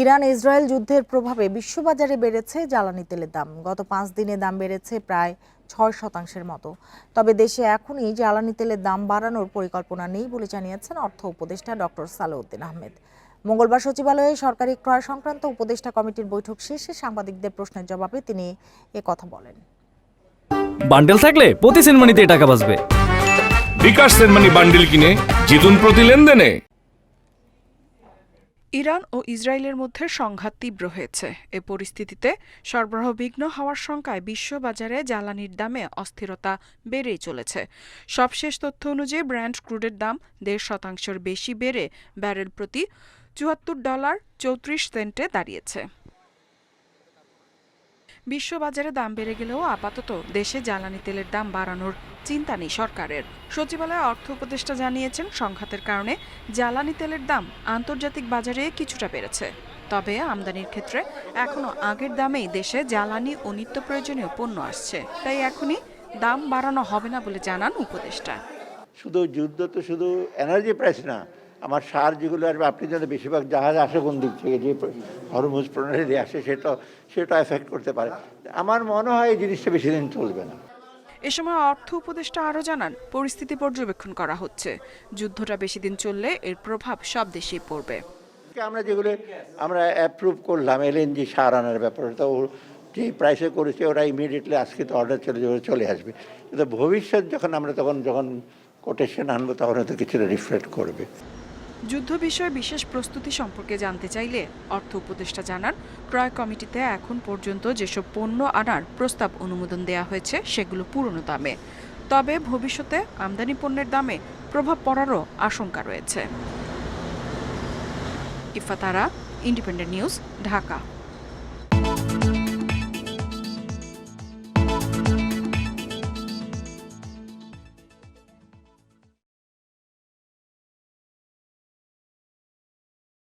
Iran Israel যুদ্ধের প্রভাবে বিশ্ববাজারে বেড়েছে জ্বালানি তেলের দাম। গত পাঁচ দিনে দাম বেড়েছে প্রায় ছয় শতাংশের মতো। তবে দেশে এখনই জ্বালানি তেলের দাম বাড়ানোর পরিকল্পনা নেই বলে জানিয়েছেন অর্থ উপদেষ্টা ডক্টর সালেউদ্দিন আহমেদ। মঙ্গলবার সচিবালয়ে সরকারি ক্রয় সংক্রান্ত উপদেষ্টা কমিটির বৈঠক শেষে সাংবাদিকদের প্রশ্নের জবাবে তিনি এ কথা বলেন। বান্ডেল থাকলে প্রতি সেনমানিতে টাকা বাঁচবে। বিকাশ সেনমানি বান্ডিল কিনে জিতুন প্রতি লেনদেনে। ইরান ও ইসরায়েলের মধ্যে সংঘাত তীব্র হয়েছে। এ পরিস্থিতিতে সরবরাহ বিঘ্ন হওয়ার সংখ্যায় বিশ্ববাজারে জ্বালানির দামে অস্থিরতা বেড়েই চলেছে। সবশেষ তথ্য অনুযায়ী ব্র্যান্ড ক্রুডের দাম দেড় শতাংশের বেশি বেড়ে ব্যারেল প্রতি চুয়াত্তর ডলার চৌত্রিশ সেন্টে দাঁড়িয়েছে। বিশ্ববাজারে দাম বেড়ে গেলেও আপাতত দেশে জ্বালানি তেলের দাম বাড়ানোর চিন্তা নেই সরকারের। সচিবালয়ে অর্থ উপদেষ্টা জানিয়েছেন, সংঘাতের কারণে জ্বালানি তেলের দাম আন্তর্জাতিক বাজারে কিছুটা বেড়েছে। তবে আমদানির ক্ষেত্রে এখনও আগের দামেই দেশে জ্বালানি ও নিত্য প্রয়োজনীয় পণ্য আসছে। তাই এখনই দাম বাড়ানো হবে না বলে জানান উপদেষ্টা। শুধু যুদ্ধ তো শুধু এনার্জি প্রাইস না আমার সার যেগুলো আসবে আপনি জানেন বেশিরভাগ জাহাজ আসে কোন দিক থেকে যে হরমুজ প্রণালী আসে সেটা সেটা এফেক্ট করতে পারে। আমার মনে হয় এই জিনিসটা বেশি দিন চলবে না। এ সময় অর্থ উপদেষ্টা আরও জানান পরিস্থিতি পর্যবেক্ষণ করা হচ্ছে। যুদ্ধটা বেশি দিন চললে এর প্রভাব সব দেশেই পড়বে। আমরা যেগুলো আমরা অ্যাপ্রুভ করলাম এলএনজি সার আনার ব্যাপারে তো যে প্রাইসে করেছে ওরা ইমিডিয়েটলি আজকে তো অর্ডার চলে যাবে চলে আসবে। কিন্তু ভবিষ্যৎ যখন আমরা তখন যখন কোটেশন আনব তখন হয়তো কিছুটা রিফ্লেক্ট করবে। যুদ্ধ বিষয়ে বিশেষ প্রস্তুতি সম্পর্কে জানতে চাইলে অর্থ উপদেষ্টা জানান, ক্রয় কমিটিতে এখন পর্যন্ত যেসব পণ্য আনার প্রস্তাব অনুমোদন দেওয়া হয়েছে, সেগুলো পুরনো দামে। তবে ভবিষ্যতে আমদানি পণ্যের দামে প্রভাব পড়ারও আশঙ্কা রয়েছে। Ifatara, independent news, Dhaka.